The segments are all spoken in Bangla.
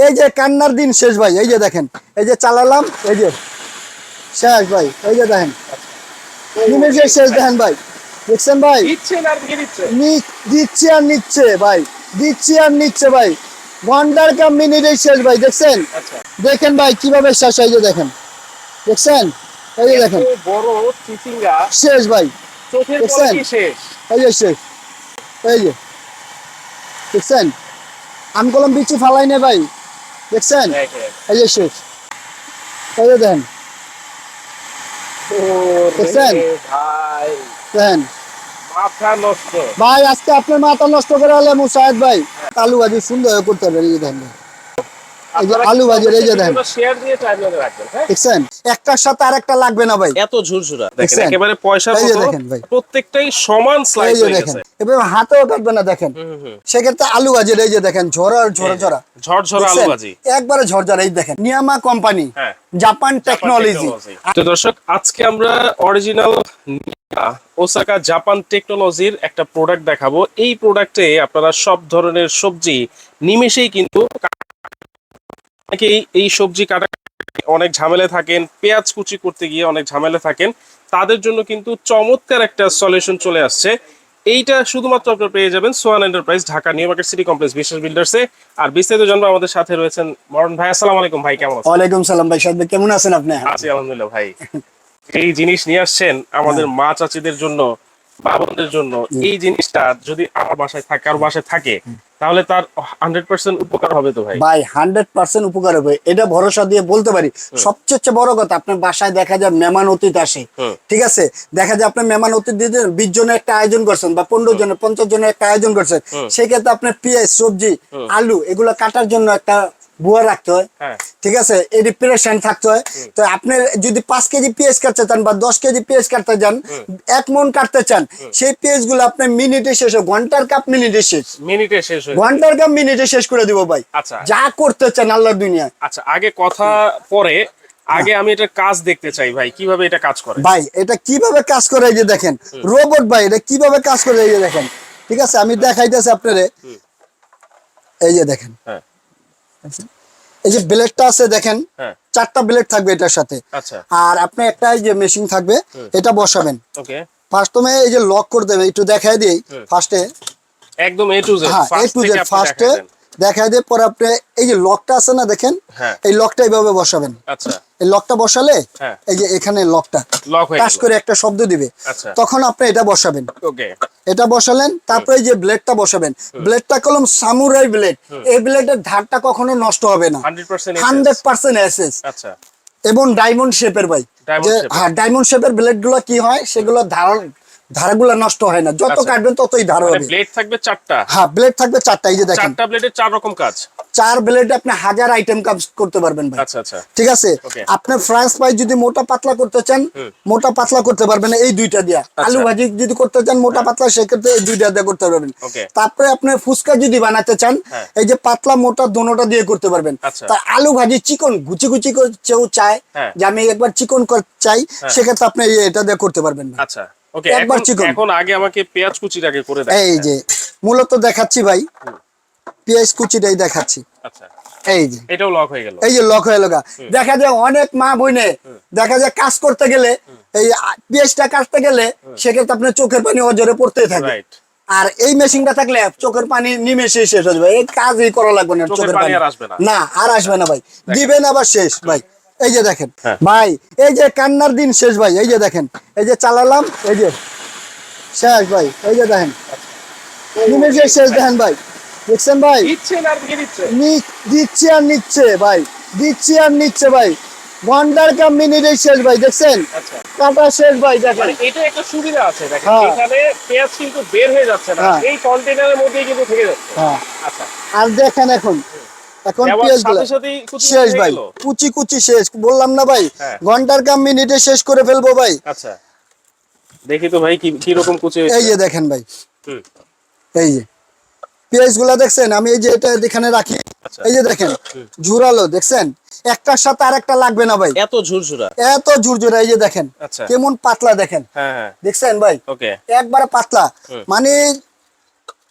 এই যে কান্নার দিন শেষ ভাই এই যে দেখেন এই যে চালালাম এই যে শেষ ভাই এই যে দেখেন। নিমেষে শেষ দেখেন ভাই দেখছেন ভাই? দিচ্ছে আর নিচ্ছে ভাই দিচ্ছে আর নিচ্ছে ভাই। ঘণ্টার কাম মিনিটেই শেষ ভাই দেখছেন? আচ্ছা। দেখেন ভাই কীভাবে শেষ এই যে দেখেন। দেখছেন? এই যে দেখেন। শেষ ভাই দেখছেন? এই যে শেষ। এই যে দেখছেন? আমি কলম বিচি ফালাই নে ভাই। দেখছেন? দেখেন এই যে শেষ। এই যে দেখেন দেখছেন? নষ্ট। ভাই আজকে আপনার মাথা নষ্ট করে হলে মুসাহেদ ভাই। কালু ভাজি সুন্দর করতে হবে এই ভাই। এই যে আলু ভাজির এই যে দেখেন শেয়ার দিয়ে টাইমলাইনে রাখবেন হ্যাঁ? দেখছেন? একটার সাথে আর একটা লাগবে না ভাই। এত ঝুরঝুরা। দেখেন একেবারে পয়সার এই যে মতো দেখেন ভাই। প্রত্যেকটাই সমান স্লাইস হয়ে গেছে। এবার হাতেও কাটবে না দেখেন। সেক্ষেত্রে আলু ভাজির এই যে দেখেন ঝরা ঝরা ঝরা ঝরঝরা। আলু ভাজি একবারে ঝরঝরা এই দেখেন। নিয়ামা কোম্পানি হ্যাঁ। Japan technology. তো দর্শক আজকে আমরা অরিজিনাল ওসাকা জাপান টেকনোলজির একটা প্রোডাক্ট দেখাবো। এই প্রোডাক্টে আপনারা সব ধরনের সবজি নিমেষেই কিন্তু অনেকেই এই সবজি কাটা অনেক ঝামেলা থাকেন পেঁয়াজ কুচি করতে গিয়ে অনেক ঝামেলা থাকেন তাদের জন্য কিন্তু চমৎকার একটা সলিউশন চলে আসছে। এইটা শুধুমাত্র আপনারা পেয়ে যাবেন Swan Enterprise Dhaka new market city complex Biswas বিল্ডার্সে। আর বিস্তারিত জানব আমাদের সাথে রয়েছেন মরণ ভাই। আসসালামু আলাইকুম ভাই কেমন আছেন? ওয়ালাইকুম সালাম ভাই সাহেব কেমন আছেন আপনি? আছি আলহামদুলিল্লাহ ভাই। এই জিনিস নিয়ে আসছেন আমাদের মা চাচিদের জন্য। বা বোনদের জন্য এই জিনিসটা যদি আমার বাসায় থাকে আর বাসায় থাকে তাহলে তার হান্ড্রেড পার্সেন্ট উপকার হবে তো ভাই? ভাই হান্ড্রেড পার্সেন্ট উপকার হবে। এটা ভরসা দিয়ে বলতে পারি। সবচেয়ে বড় কথা আপনার বাসায় দেখা যায় মেহমান অতীত আসে। ঠিক আছে? দেখা যায় আপনার মেহমান অতীত দিতে বিশ জনের একটা আয়োজন করছেন বা পনেরো জনের পঞ্চাশ জনের একটা আয়োজন করছেন। সেক্ষেত্রে আপনার পেঁয়াজ সবজি আলু এগুলো কাটার জন্য একটা বুয়া রাখতে হয়। হ্যাঁ। ঠিক আছে? এটি প্রেশান থাকতে হয়। তো আপনি যদি পাঁচ কেজি পেঁয়াজ কাটতে চান বা দশ কেজি পেঁয়াজ কাটতে চান এক মন কাটতে চান সেই পেঁয়াজগুলো আপনার মিনিটে শেষ হয় ঘণ্টার কাপ মিনিটে শেষ। মিনিটে শেষ হয়ে ঘণ্টার কাপ মিনিটে শেষ করে দিব ভাই। আচ্ছা। যা করতে চান আল্লাহর দুনিয়ায়। আচ্ছা আগে কথা পরে আগে আমি এটা কাজ দেখতে চাই ভাই কীভাবে এটা কাজ করে? ভাই এটা কীভাবে কাজ করে এই যে দেখেন? রোবট ভাই এটা কীভাবে কাজ করে এই যে দেখেন? ঠিক আছে? আমি দেখাইতেছি আপনারে। এই যে দেখেন। হ্যাঁ। এই যে ব্লেডটা আছে দেখেন হ্যাঁ। চারটা ব্লেড থাকবে এটার সাথে। আচ্ছা। আর আপনি একটা এই যে মেশিন থাকবে এটা বসাবেন। ফার্স্ট ফার্স্টে এই যে লক করে দেবে একটু দেখাই দিই। ফার্স্টে একদম এ টু জেড হ্যাঁ এ টু জেড ফার্স্টে দেখাই দিয়ে পরে আপনি এই যে লকটা আছে না দেখেন হ্যাঁ। এই লকটা এইভাবে বসাবেন। আচ্ছা। এই লকটা বসালে হ্যাঁ। এই যে এখানে লকটা হয়ে গেল। করে একটা শব্দ দিবে। আচ্ছা। তখন আপনি এটা বসাবেন। ওকে। এটা বসালেন তারপরে যে ব্লেডটা বসাবেন। ব্লেডটা কলম সামুরাই ব্লেড। এই ব্লেডের ধারটা কখনো নষ্ট হবে না। Hundred percent SS. আচ্ছা। এবং ডায়মন্ড শেপের ভাই। যে হ্যাঁ ডায়মন্ড শেপের ব্লেডগুলো কি হয় সেগুলো ধার ধারগুলো নষ্ট হয় না। যত আচ্ছা। কাটবেন ততই ধার মানে হবে। ব্লেড থাকবে চারটা? হ্যাঁ ব্লেড থাকবে চারটা এই যে দেখেন। চারটা ব্লেডের চার রকম কাজ? চার ব্লেডে আপনি হাজার আইটেম কাজ করতে পারবেন ভাই। আচ্ছা আচ্ছা। ঠিক আছে? আপনি ফ্রান্স ফ্রাই যদি মোটা পাতলা করতে চান মোটা পাতলা করতে পারবেন এই দুইটা দিয়া। আলু ভাজি যদি করতে চান মোটা পাতলা সেক্ষেত্রে এই দুইটা দিয়ে করতে পারবেন। তারপরে আপনি ফুচকা যদি বানাতে চান হ্যাঁ। এই যে পাতলা মোটা দোনোটা দিয়ে করতে পারবেন। আচ্ছা। তার আলু ভাজি চিকন গুচি গুচি করে কেউ চায় হ্যাঁ। যে আমি একবার চিকন চাই সেক্ষেত্রে আপনি এটা দিয়ে করতে পারবেন আচ্ছা। ওকে একবার চিকন। এখন আগে আমাকে পেঁয়াজ কুচির আগে করে দেন এই যে মূলত দেখাচ্ছি ভাই। পেঁয়াজ কুচিটাই দেখাচ্ছি। আচ্ছা। এই যে। এটাও লক হয়ে গেল। এই যে লক হয়ে দেখা যায় অনেক মা বইনে দেখা যায় কাজ করতে গেলে এই পেঁয়াজটা কাটতে গেলে সেক্ষেত্রে আপনার চোখের পানি অজরে পড়তে থাকে। আর এই মেশিনটা থাকলে চোখের পানি নিমেষে শেষ হয়ে যাবে। এই কাজই করা লাগবে না চোখের পানি না। না আর আসবে না ভাই। দিবেন আবার শেষ ভাই। এই যে দেখেন হ্যাঁ। ভাই এই যে কান্নার দিন শেষ ভাই এই যে দেখেন এই যে চালালাম এই যে শেষ ভাই এই যে দেখেন। নিমেষে শেষ দেখেন ভাই দেখছেন ভাই? দিচ্ছে আর নিচ্ছে ভাই দিচ্ছে আর নিচ্ছে ভাই। ঘণ্টার কাম মিনিটেই শেষ ভাই দেখছেন? আচ্ছা। কাটা শেষ ভাই দেখেন। মানে এটা একটা সুবিধা আছে দেখেন। হ্যাঁ। এখানে পেঁয়াজ কিন্তু বের হয়ে যাচ্ছে না। হ্যাঁ। এই কন্টেনারের মধ্যেই কিন্তু থেকে যাচ্ছে। আচ্ছা। আর দেখেন এখন এখন শেষ ভাই কুচি কুচি শেষ। বললাম না ভাই হ্যাঁ। ঘণ্টার কাম মিনিটে শেষ করে ফেলব ভাই। আচ্ছা। দেখি তো ভাই কি রকম কুচি এই যে দেখেন ভাই। এই যে। পেঁয়াজগুলা দেখছেন? আমি এই যে এটা এখানে রাখি আচ্ছা। এই যে দেখেন ঝুরালো দেখছেন? একটার সাথে আর একটা লাগবে না ভাই। এত ঝুরঝুরা। এত ঝুরঝুরা এই যে দেখেন। আচ্ছা। কেমন পাতলা দেখেন। হ্যাঁ হ্যাঁ। দেখছেন ভাই? একবারে পাতলা। মানে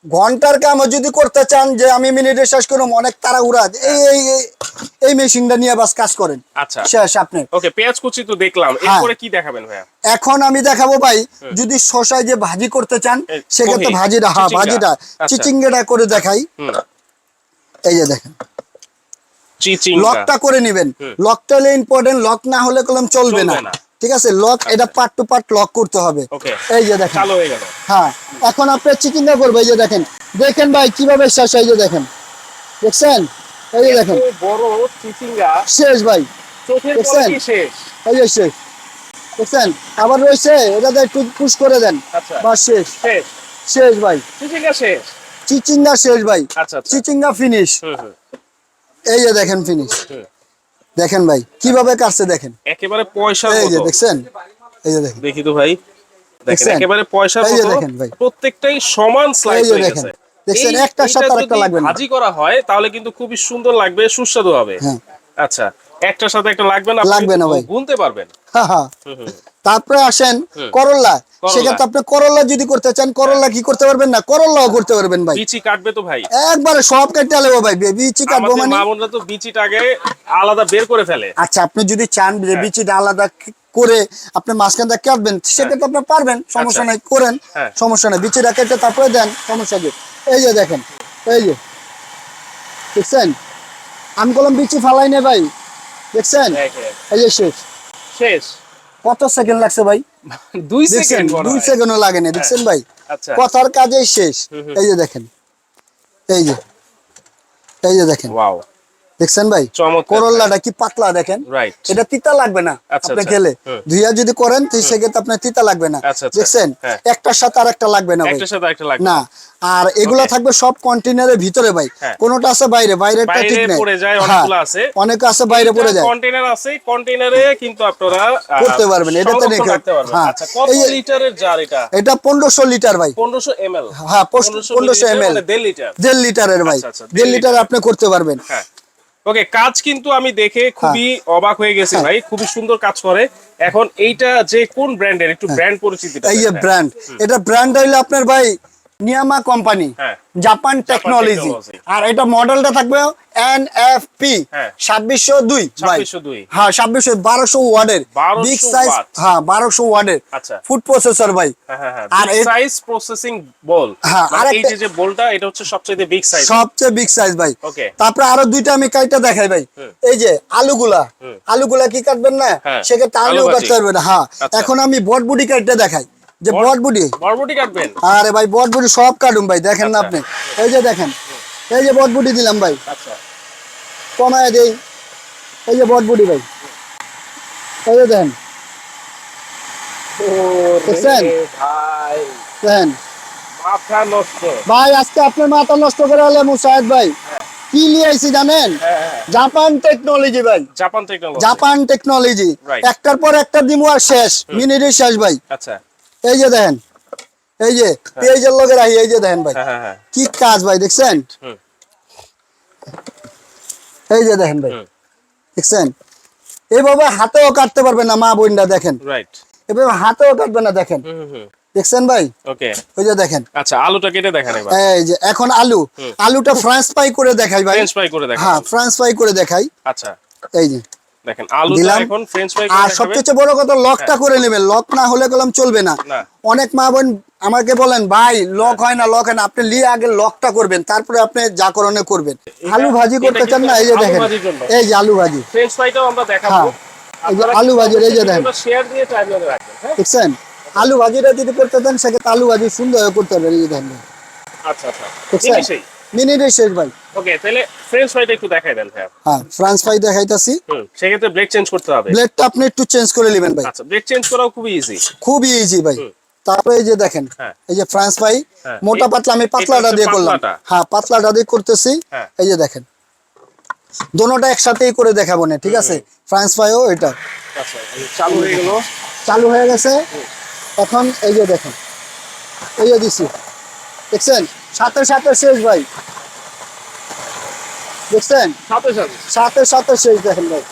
ঘণ্টার কাম যদি করতে চান যে আমি মিনিটে শেষ করুম অনেক তাড়াহুড়া। এই এই এই- এই মেশিনটা নিয়ে বাস কাজ করেন। আচ্ছা। শেষ আপনার ওকে পেঁয়াজ কুচি তো দেখলাম। হ্যাঁ। এরপরে কি দেখাবেন ভাইয়া? এখন আমি দেখাবো ভাই যদি শশায় যে ভাজি করতে চান সেক্ষেত্রে ভাজিটা হ্যাঁ ভাজিটা। আচ্ছা। চিচিঙ্গাটা করে দেখাই। এই যে দেখেন। লকটা করে নেবেন। লকটা হলে ইম্পর্টেন্ট লক না হলে কলম চলবে না। ঠিক আছে? লক এটা পার্ট টু পার্ট লক করতে হবে। এই যে দেখেন। চালু হয়ে গেল। হ্যাঁ এখন আপনার চিকেনটা করব এই যে দেখেন। দেখেন ভাই কীভাবে শেষ এই যে দেখেন। দেখছেন? এই যে দেখেন। বড় চিচিঙ্গা। শেষ ভাই। দেখছেন? শেষ। এই যে শেষ। দেখছেন? আবার রয়েছে এটাতে একটু পুশ করে দেন। আচ্ছা। বা শেষ। শেষ। ভাই। চিচিঙ্গা শেষ। চিচিঙ্গা শেষ ভাই। আচ্ছা আচ্ছা। চিচিঙ্গা ফিনিশ এই যে দেখেন ফিনিশ। দেখেন ভাই কীভাবে কাটছে দেখেন একেবারে পয়সা এই যে দেখছেন এই যে দেখেন দেখি তো ভাই দেখেন একেবারে পয়সা এই যে মতো দেখেন ভাই। প্রত্যেকটাই সমান স্লাইস হয়ে। গেছে দেখছেন, একটা একটার সাথে আরেকটা লাগবে না। ভাজি করা হয় তাহলে কিন্তু খুবই সুন্দর লাগবে সুস্বাদু হবে হ্যাঁ। আচ্ছা একটার সাথে একটা লাগবে না আপনি লাগবে না ভাই। গুনতে পারবেন হ্যাঁ হ্যাঁ। তারপরে আসেন করল্লা। সেক্ষেত্রে আপনি করল্লা যদি করতে চান করল্লা কি করতে পারবেন না? করল্লাও করতে পারবেন ভাই। বিচি কাটবে তো ভাই। একবারে সব কেটে আলেবো ভাই বিচি কাটবো মানে? মা বোনরা তো বিচিটা আগে আলাদা বের করে ফেলে। আচ্ছা আপনি যদি চান যে হ্যাঁ। বিচিটা আলাদা করে আপনি মাঝখানটা কাটবেন সেক্ষেত্রে আপনি পারবেন সমস্যা আচ্ছা। নাই করেন হ্যাঁ। সমস্যা নাই। বিচিটা কেটে তারপরে দেন সমস্যা কি? এই যে দেখেন এই যে। দেখছেন? আমি বললাম বিচি ফালাই নে ভাই। দেখছেন। এই যে শেষ। শেষ। কত সেকেন্ড লাগছে ভাই? দুই সেকেন্ড দুই সেকেন্ডও লাগে না দেখছেন ভাই? আচ্ছা। কথার কাজেই শেষ। এই যে দেখেন। এই যে। এই যে দেখেন। দেখছেন ভাই? করল্লাটা কি পাতলা দেখেন? এটা তিতা লাগবে না আচ্ছা, আপনি আচ্ছা। খেলে। ধুইয়া যদি করেন সেক্ষেত্রে আপনার তিতা লাগবে না। আচ্ছা। দেখছেন? হ্যাঁ। একটার সাথে আর একটা লাগবে না একটার সাথে একটা লাগবে না। আর এগুলা থাকবে সব কন্টেনারের ভিতরে ভাই। হ্যাঁ। কোনোটা আছে বাইরে? বাইরেটা বাইরে ঠিক নেই। পড়ে যায় হ্যাঁ, অনেকগুলো আছে। অনেক আছে বাইরে পড়ে যায়। কন্টেনার আছে। কন্টেনারে কিন্তু আপনারা করতে পারবেন, এটাতে রেখে-। আচ্ছা কত লিটারের জার এটা? এটা পনেরোশো লিটার ভাই। 1500 ml হ্যাঁ পনেরোশো এম এল মানে 1.5 লিটার। দেড় লিটারের ভাই। আচ্ছা, আচ্ছা, দেড় দেড় লিটার আপনি করতে পারবেন। ওকে কাজ কিন্তু আমি দেখে খুবই অবাক হয়ে গেছি হ্যাঁ। ভাই খুবই সুন্দর কাজ করে। এখন এইটা যে কোন ব্র্যান্ডের একটু ব্র্যান্ড পরিচিতিটা হ্যাঁ। এই ব্র্যান্ড এটা ব্র্যান্ড হইল আপনার ভাই নিয়ামা কোম্পানি হ্যাঁ। জাপান টেকনোলজি আর এটা মডেলটা থাকবে এন এফ পি হ্যাঁ। ছাব্বিশশো দুই হ্যাঁ ছাব্বিশশো বারোশো ওয়ার্ডের। 1200 বিগ সাইজ হ্যাঁ বারোশো ওয়ার্ডের। আচ্ছা। ফুড প্রসেসর ভাই। হ্যাঁ হ্যাঁ হ্যাঁ। আর সাইজ প্রসেসিং বল হ্যাঁ, মানে এই যে বলটা এটা হচ্ছে সবচেয়ে বিগ সাইজ সবচেয়ে বিগ সাইজ ভাই। তারপরে আরও দুইটা আমি কাইটা দেখাই ভাই। এই যে আলুগুলা। আলুগুলা কি কাটবেন না? হ্যাঁ, সেক্ষেত্রে আলু আলু কাটতে পারবেন হ্যাঁ আচ্ছা। এখন আমি বটবুডি কাটতে দেখাই। যে বট- বটবুডি বরবটি কাটবেন? আরে ভাই বটবুডি সব কাটুন ভাই দেখেন না আচ্ছা। আপনি। এই যে দেখেন এই যে বটবুডি দিলাম ভাই। আচ্ছা। কমায় দেই। এই যে বটবুডি ভাই। এই যে দেখেন। দেখেন। মাথা নষ্ট। ভাই আজকে আপনার মাথা নষ্ট করে হলে মুসাহেদ ভাই। কি নিয়ে আইছি জানেন? হ্যাঁ হ্যাঁ। জাপান টেকনোলজি ভাই। Japan technology. Japan technology. একটার পর একটা দিমু আর শেষ। মিনিটে শেষ ভাই। আচ্ছা। এই যে দেখেন এই যে পেঁয়াজের লগে রাহি এই যে দেখেন ভাই হ্যাঁ হ্যাঁ হ্যাঁ। কি কাজ ভাই দেখছেন? এই যে দেখেন ভাই দেখছেন? এইভাবে হাতেও কাটতে পারবে না মা বোনরা দেখেন। রাইট এভাবে হাতেও কাটবে না দেখেন। দেখছেন ভাই? ওকে ওই যে দেখেন। আচ্ছা আলুটা কেটে দেখেন এবার। এই যে এখন আলু। আলুটা ফ্রান্স ফ্রাই করে দেখাই ভাই। ফ্রেঞ্চ ফ্রাই করে দেখেন হ্যাঁ ফ্রান্স ফ্রাই করে দেখাই। আচ্ছা। এই যে। দেখেন দিলাম। এখন ফ্রেঞ্চ ফ্রাই আর সবচেয়ে বড় কথা লকটা করে নেবেন। লক না হলে কলম চলবে না। অনেক মা বোন আমাকে বলেন ভাই লক হয়। না লক হয় না। আপনি লিয়ে আগে লকটা করবেন তারপরে আপনি যা করণে করবেন। আলু ভাজি করতে চান না? এই যে দেখেন। এই যে আলু ভাজি। ফ্রেঞ্চ ফ্রাইটাও আমরা দেখাবো। হ্যাঁ। আলু ভাজির এই যে দেখেন। শেয়ার দিয়ে রাখবেন হ্যাঁ। দেখছেন? আলু ভাজিটা যদি করতে চান সেক্ষেত্রে আলু ভাজি সুন্দর করে করতে পারবেন এই যে দেখেন। আচ্ছা আচ্ছা। দেখছেন জিনিসই মিনিটে শেষ ভাই। ওকে তাহলে ফ্রেঞ্চ ফ্রাইটা একটু দেখাই দেন ভাইয়া। হ্যাঁ ফ্রান্স ফ্রাই দেখাইতাছি। হুম সেক্ষেত্রে ব্রেক চেঞ্জ করতে হবে। ব্লেডটা আপনি একটু চেঞ্জ করে নেবেন ভাই। আচ্ছা ব্রেক চেঞ্জ করাও খুবই ইজি খুবই ইজি ভাই। তারপরে এই যে দেখেন হ্যাঁ। এই যে ফ্রান্স ফ্রাই হ্যাঁ। মোটা পাতলা আমি পাতলাটা দিয়ে করলাম। হ্যাঁ পাতলাটা দিয়ে করতেছি। হ্যাঁ। এই যে দেখেন দোনোটা একসাথেই করে দেখাবো না ঠিক আছে? ফ্রান্স ফ্রাইও এটা। আচ্ছা চালু হয়ে গেল। চালু হয়ে গেছে। এখন এই যে দেখেন এই যে দিছি। দেখছেন? সাথে সাথে শেষ ভাই। দেখছেন? সাথে সাথে। সাথে সাথে শেষ দেখেন ভাই।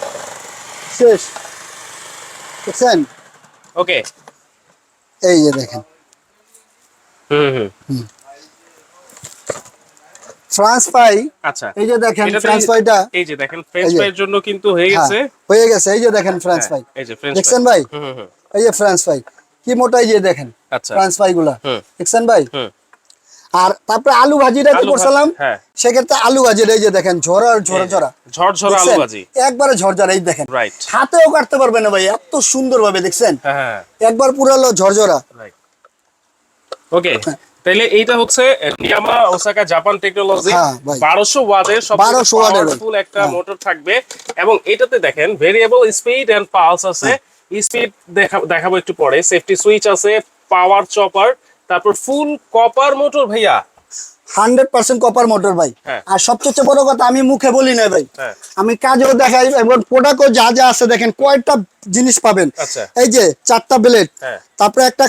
শেষ। দেখছেন? ওকে। এই যে দেখেন। হুম হুম ফ্রান্স ফ্রাই। আচ্ছা। এই যে দেখেন ফ্রান্স ফ্রাইটা। এই যে দেখেন ফ্রেঞ্চ ফ্রাইয়ের জন্য কিন্তু হয়ে হ্যাঁ, গেছে। হয়ে গেছে। এই যে দেখেন ফ্রান্স হ্যাঁ, ফ্রাই। এই যে ফ্রেঞ্চ দেখছেন ভাই? এই যে ফ্রান্স ফ্রাই। কি মোটা এই যে দেখেন আচ্ছা। ফ্রান্স ফ্রাই গুলা। দেখছেন ভাই? আর তারপরে আলু ভাজিটা কি করছিলাম? হ্যাঁ। সেক্ষেত্রে আলু ভাজিটা এই যে দেখেন ঝরা ঝরা ঝরা। ঝরঝরা আলু? ভাজি। একবারে ঝরঝরা এই দেখেন। হাতেও কাটতে পারবে না ভাই এত সুন্দর ভাবে দেখছেন? হ্যাঁ হ্যাঁ একবার পুরো হলো ঝরঝরা। ওকে তাহলে এইটা হচ্ছে নিয়ামা ওসাকা জাপান টেকনোলজি। বারোশো ওয়াটের সব 1200 পাওয়ারফুল একটা। মোটর থাকবে। এবং এটাতে দেখেন ভেরিয়েবল স্পিড এন্ড পালস আছে। স্পিড দেখাবো একটু পরে। সেফটি সুইচ আছে পাওয়ার চপার তারপর ফুল কপার মোটর ভাইয়া হান্ড্রেড পার্সেন্ট কপার মোটর ভাই হ্যাঁ। আর সবচেয়ে বড় কথা আমি মুখে বলি না ভাই হ্যাঁ। আমি কাজেও দেখাই এবং প্রোডাক্টও যা যা আছে দেখেন কয়েকটা জিনিস পাবেন আচ্ছা। এই যে চারটা ব্লেড হ্যাঁ। তারপরে একটা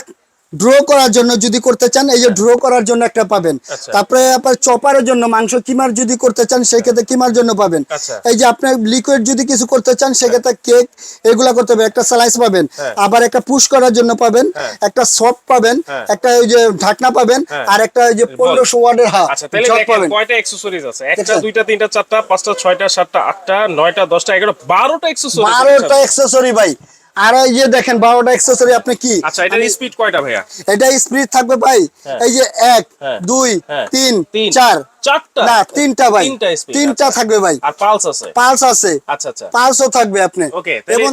ড্র করার জন্য যদি করতে চান এই যে ড্র করার জন্য একটা পাবেন। আচ্ছা। তারপরে আপনার চপারের জন্য মাংস কিমার যদি করতে চান সেই ক্ষেত্রে কিমার জন্য পাবেন। আচ্ছা। এই যে আপনার লিকুইড যদি কিছু করতে চান সেক্ষেত্রে কেক এগুলা করতে হবে। একটা স্লাইস পাবেন। হ্যাঁ। আবার একটা পুশ করার জন্য পাবেন। হ্যাঁ। একটা সফট পাবেন। হ্যাঁ। একটা ওই যে ঢাকনা পাবেন। হ্যাঁ। আর একটা ওই যে পনেরোশো ওয়ার্ডের হা আচ্ছা তাহলে জগ পাবেন। কয়টা অ্যাক্সেসরিজ আছে? একটা দুইটা তিনটা চারটা পাঁচটা ছয়টা সাতটা আটটা নয়টা দশটা এগারো বারোটা অ্যাক্সেসরিজ বারোটা অ্যাক্সেসরি ভাই। আর ওই যে দেখেন বারোটা অ্যাক্সেসরি আপনি কি? আচ্ছা এটার স্পিড কয়টা ভাইয়া? এটা স্পিড থাকবে ভাই। এই যে এক। দুই। তিন তিন। চার। চারটা? না তিনটা ভাই। তিনটা speed, তিনটা। থাকবে ভাই। আর পালস আছে? পালস আছে। আচ্ছা আচ্ছা। পালসও থাকবে আপনি। ওকে এবং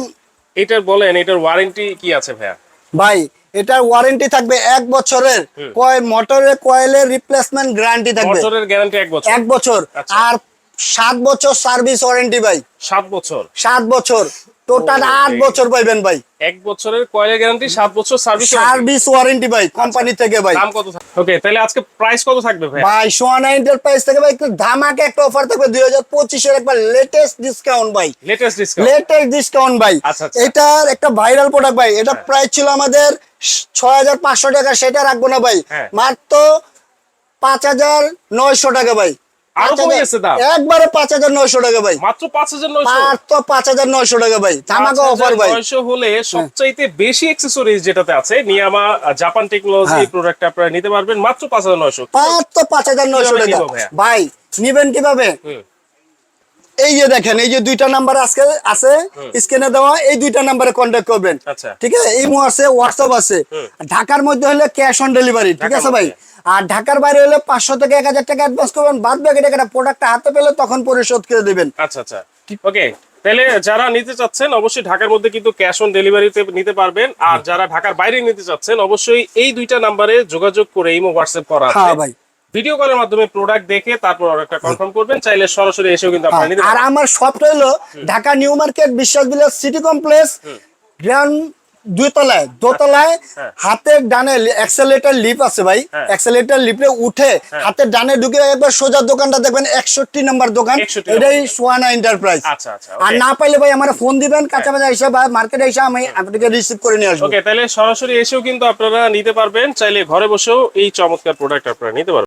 এটার বলেন এটার ওয়ারেন্টি কি আছে ভাইয়া? ভাই এটার ওয়ারেন্টি থাকবে এক বছরের। কয়েল মোটরের কয়েলের রিপ্লেসমেন্ট গ্যারান্টি থাকবে। মোটরের গ্যারান্টি এক বছর। এক বছর। আচ্ছা। আর সাত বছর সার্ভিস ওয়ারেন্টি ভাই। সাত বছর। সাত বছর। টোটাল আট বছর পাইবেন ভাই। এক বছরের কয়েলের গ্যারান্টি সাত বছর সার্ভিস সার্ভিস ওয়ারেন্টি ভাই কোম্পানি থেকে ভাই। দাম কত ওকে তাহলে আজকে প্রাইস কত থাকবে ভাইয়া? ভাই সোয়ানা এন্টারপ্রাইজ থেকে ভাই একটু ধামাকে একটা অফার থাকবে দুই হাজার পঁচিশের একবার লেটেস্ট ডিসকাউন্ট ভাই। লেটেস্ট ডিসকাউন্ট লেটেস্ট ডিসকাউন্ট ভাই। আচ্ছা, আচ্ছা। এটার একটা ভাইরাল প্রোডাক্ট ভাই। এটা হ্যাঁ। প্রাইস ছিল আমাদের ছয় হাজার পাঁচশো টাকা সেটা রাখব না ভাই। হ্যাঁ। মাত্র পাঁচ হাজার নয়শো টাকা ভাই। আরও কমে গেছে দাম? একবারে টাকা ভাই। মাত্র টাকা ভাই। ধামাকা অফার ভাই। নয়শো হলে সবচাইতে বেশি অ্যাক্সেসরিজ যেটাতে আছে নিয়ামা জাপান টেকনোলজি হ্যাঁ। প্রোডাক্ট আপনারা নিতে পারবেন। মাত্র টাকা। ভাই নিবেন কীভাবে। এই যে দেখেন এই যে দুইটা নাম্বার আজকে আছে স্ক্রিনে দেওয়া এই দুইটা নাম্বারে কন্ট্যাক্ট করবেন। আচ্ছা। ঠিক আছে? ইমো আছে হোয়াটসঅ্যাপ আছে। ঢাকার মধ্যে হলে ক্যাশ অন ডেলিভারি ঠিক আছে ভাই? আর ঢাকার বাইরে হলে পাঁচশো থেকে এক হাজার টাকা অ্যাডভান্স করবেন। বাদ বাকি টাকাটা প্রোডাক্টটা হাতে পেলে তখন পরিশোধ করে দেবেন। আচ্ছা আচ্ছা। ওকে তাহলে যারা নিতে চাচ্ছেন অবশ্যই ঢাকার মধ্যে কিন্তু ক্যাশ অন ডেলিভারিতে নিতে পারবেন। আর যারা ঢাকার বাইরে নিতে চাচ্ছেন অবশ্যই এই দুইটা নাম্বারে যোগাযোগ করে ইমো হোয়াটসঅ্যাপ করা হ্যাঁ ভাই। ভিডিও কলের মাধ্যমে প্রোডাক্ট দেখে তারপর অর্ডারটা কনফার্ম করবেন। চাইলে সরাসরি এসেও কিন্তু আপনারা নিতে আর আমার শপটা হলো ঢাকা নিউ মার্কেট বিশ্বাস বিলাস সিটি কমপ্লেক্স গ্রাউন্ড দুই তলায় দোতলায় হ্যাঁ। হাতের ডানে অ্যাক্সেলেটার লিপ আছে ভাই। হ্যাঁ। অ্যাক্সেলেটার লিপে উঠে হাতের ডানে ঢুকে একবার সোজা দোকানটা দেখবেন একষট্টি নাম্বার দোকান। এটাই সোয়ানা এন্টারপ্রাইজ আচ্ছা আচ্ছা আর না পাইলে ভাই আমার ফোন দিবেন কাঁচাবাজার এসে বা মার্কেটে এসে আমি আপনাকে রিসিভ করে নিয়ে আসব। ওকে তাহলে সরাসরি এসেও কিন্তু আপনারা নিতে পারবেন। চাইলে ঘরে বসেও এই চমৎকার প্রোডাক্ট আপনারা নিতে পারবেন।